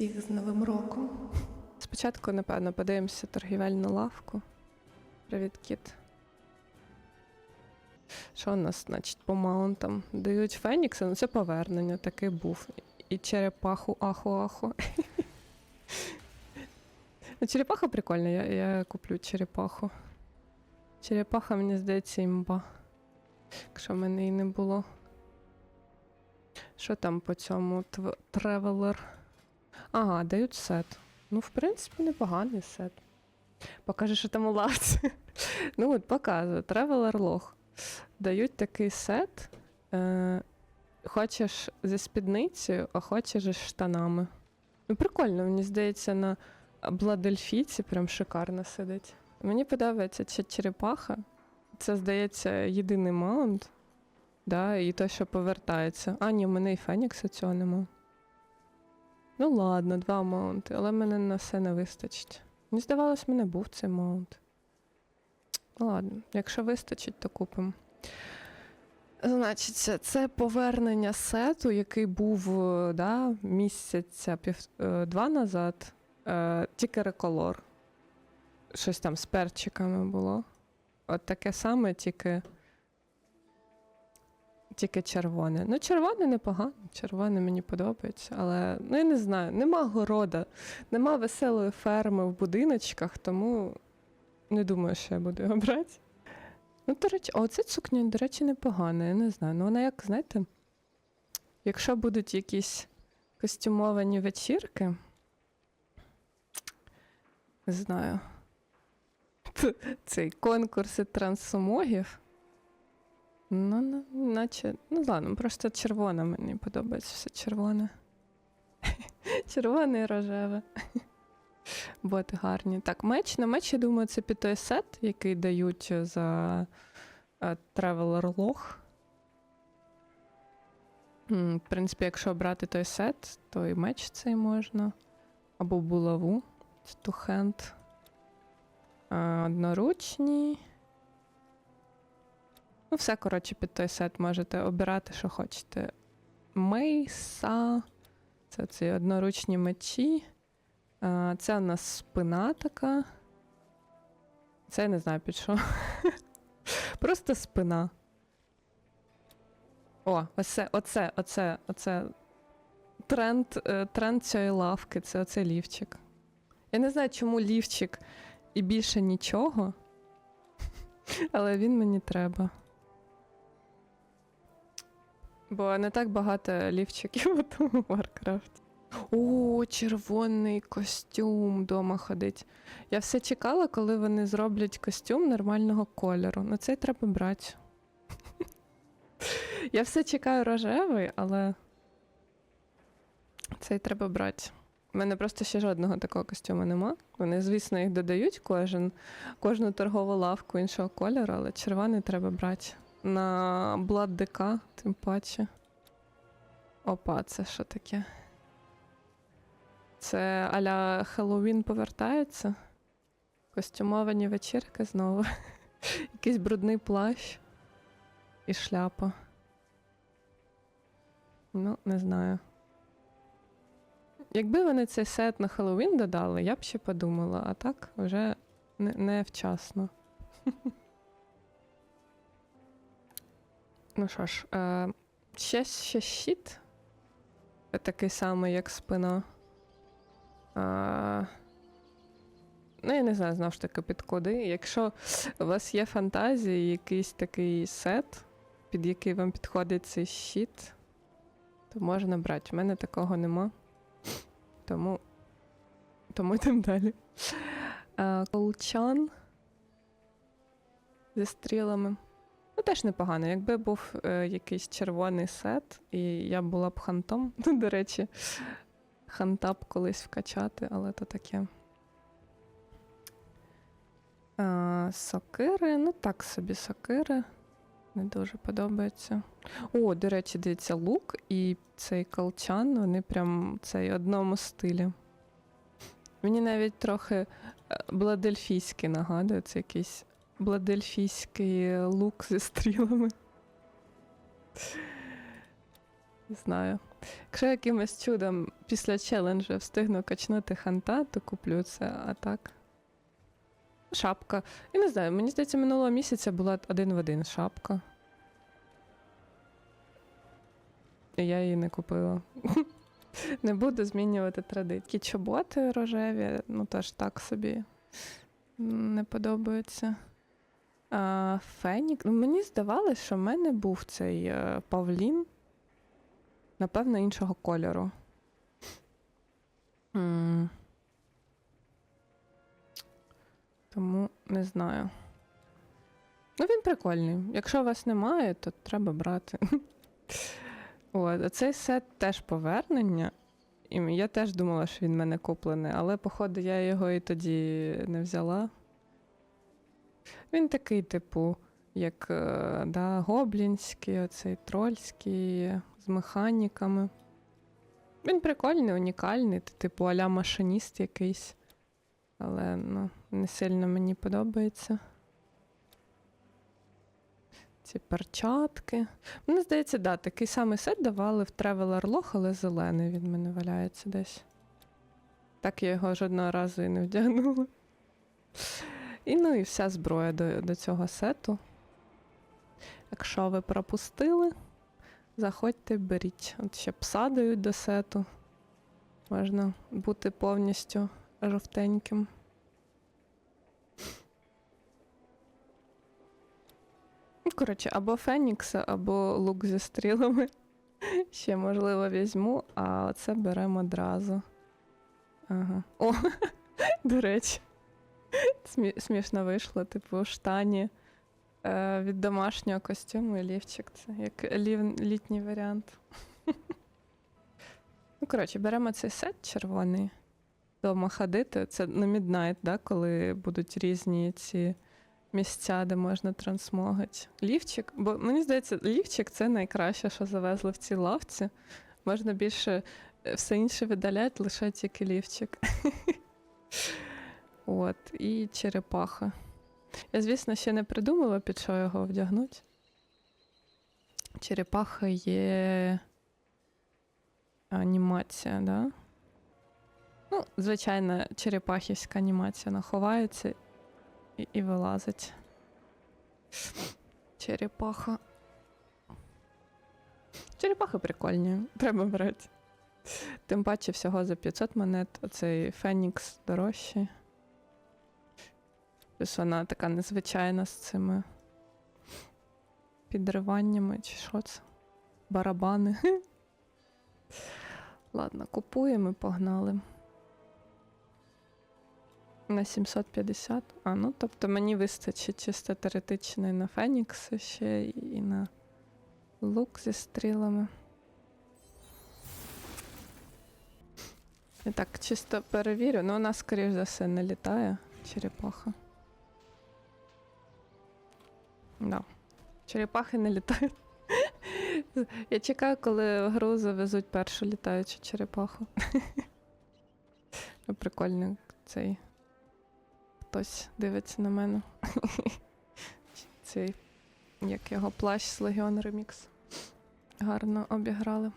Всіх з Новим роком. Спочатку, напевно, подивимося торгівельну лавку. Привіт, кіт. Що у нас, значить, по маунтам? Дають Фенікса, ну це повернення, такий був. І черепаху аху-аху. Ну, черепаха прикольна, я, я куплю черепаху. Черепаха, мені здається, імба. Якщо в мене її не було. Що там по цьому тревелер? Ага, дають сет. Ну, в принципі, непоганий сет. Покажи, що там у лавці. ну от показую. Traveler Log. Дають такий сет. Е, хочеш зі спідницею, а хочеш із штанами. Ну, прикольно, мені здається, на Бладельфіці прям шикарно сидить. Мені подобається ця черепаха. Це, здається, єдиний маунт. Да, і той, що повертається. А, ні, в мене і Фенікса цього нема. Ну ладно, два маунти, але мене на все не вистачить. Мені здавалось, мене був цей маунт. Ну ладно, якщо вистачить, то купимо. Значить, це- повернення сету, який був е, да, місяця пів, е, два назад, е, тільки реколор. Щось там з перчиками було. От таке саме, тільки. Тільки червоне. Ну, червоне непогано, червоне мені подобається, але ну я не знаю, нема города, нема веселої ферми в будиночках, тому не думаю, що я буду його брати. Ну, до речі, оце сукня, до речі, непогана, я не знаю. Ну, вона як, знаєте, якщо будуть якісь костюмовані вечірки, не знаю. Цей конкурси трансумогів. Ну, ну, наче, ну ладно, просто червона мені подобається все червоне. Червоне і рожеве. Боти гарні. Так, меч. На меч, я думаю, це під той сет, який дають за е, Traveler Log. В принципі, якщо брати той сет, то і меч цей можна. Або булаву. Hand. Е, Одноручні. Ну, все, коротше, під той сет можете обирати, що хочете. Мейса. Це ці одноручні мечі. Це у нас спина така. Це я не знаю під що. Просто спина. О, оце, оце, оце, оце. Тренд, е, тренд цієї лавки це оце лівчик. Я не знаю, чому лівчик і більше нічого. Але він мені треба. Бо не так багато лівчиків у тому Варкрафті. О, червоний костюм дома ходить. Я все чекала, коли вони зроблять костюм нормального кольору. Ну цей треба брати. Я все чекаю рожевий, але цей треба брати. У мене просто ще жодного такого костюму нема. Вони, звісно, їх додають кожен, кожну торгову лавку іншого кольору, але червоний треба брати. На Blood ДК, тим паче. Опа, це що таке? Це аля Хеллоуін повертається. Костюмовані вечірки знову. Якийсь брудний плащ і шляпа. Ну, не знаю. Якби вони цей сет на Хеллоуін додали, я б ще подумала, а так вже не, не вчасно. Ну що ж, е, ще, ще щит. Такий самий, як спина. А, ну, я не знаю, знову ж таки, під куди. Якщо у вас є фантазії, якийсь такий сет, під який вам підходить цей щит, то можна брати. У мене такого нема. Тому, тому йдемо далі. Колчан зі стрілами. Ну, теж непогано. Якби був е, якийсь червоний сет, і я була б хантом, ну, до речі, ханта б колись вкачати, але то таке. А, сокири, ну так собі сокири. Не дуже подобається. О, до речі, дивіться, лук і цей колчан, вони прям цей одному стилі. Мені навіть трохи е, бладельфійський нагадує, це якийсь бладельфійський лук зі стрілами. Не знаю. Якщо якимось чудом після челенджу встигну качнути ханта, то куплю це, а так. Шапка. Я не знаю, мені здається, минулого місяця була один в один шапка. І я її не купила. Не буду змінювати традиції. Чоботи рожеві, ну теж так собі не подобаються. Фенік. Ну, мені здавалося, що в мене був цей е, павлін, напевно, іншого кольору. Тому не знаю. Ну, він прикольний. Якщо у вас немає, то треба брати. От, цей сет теж повернення. І я теж думала, що він в мене куплений, але, походу, я його і тоді не взяла. Він такий, типу, як е, да, гоблінський, оцей трольський, з механіками. Він прикольний, унікальний, т- типу аля машиніст якийсь. Але ну, не сильно мені подобається. Ці перчатки. Мені здається, да, такий самий сет давали в Traveler Log, але зелений він мене валяється десь. Так я його жодного разу і не вдягнула. І ну і вся зброя до, до цього сету. Якщо ви пропустили, заходьте, беріть. От ще пса дають до сету. Можна бути повністю жовтеньким. Ну, Коротше, або Фенікса, або лук зі стрілами. Ще, можливо, візьму, а оце беремо одразу. Ага. О, до речі. Смі- смішно вийшло, типу, штані е, від домашнього костюму і лівчик. Це як лів, літній варіант. ну, коротше, беремо цей сет червоний. Дома ходити. Це на Midnight, да, коли будуть різні ці місця, де можна трансмогати. Лівчик, бо мені здається, лівчик це найкраще, що завезли в цій лавці. Можна більше е, все інше видаляти, лише тільки лівчик. От, і черепаха. Я, звісно, ще не придумала, під що його вдягнути. Черепаха є анімація, да? Ну, звичайно, черепахівська анімація вона ховається і, і вилазить. Черепаха. Черепахи прикольні, треба брати. Тим паче всього за 500 монет, оцей Фенікс дорожчий. Плюс вона така незвичайна з цими підриваннями, чи що це? Барабани. Ладно, купуємо і погнали. На 750. А, ну тобто мені вистачить чисто теоретично і на Фенікс ще і на лук зі стрілами. Я так чисто перевірю, ну вона, скоріш за все, не літає, черепаха. Да. Черепахи не літають. Я чекаю, коли гру завезуть першу літаючу черепаху. Прикольний Прикольно цей. Хтось дивиться на мене. Цей, як його плащ з Легіон Ремікс. Гарно обіграли.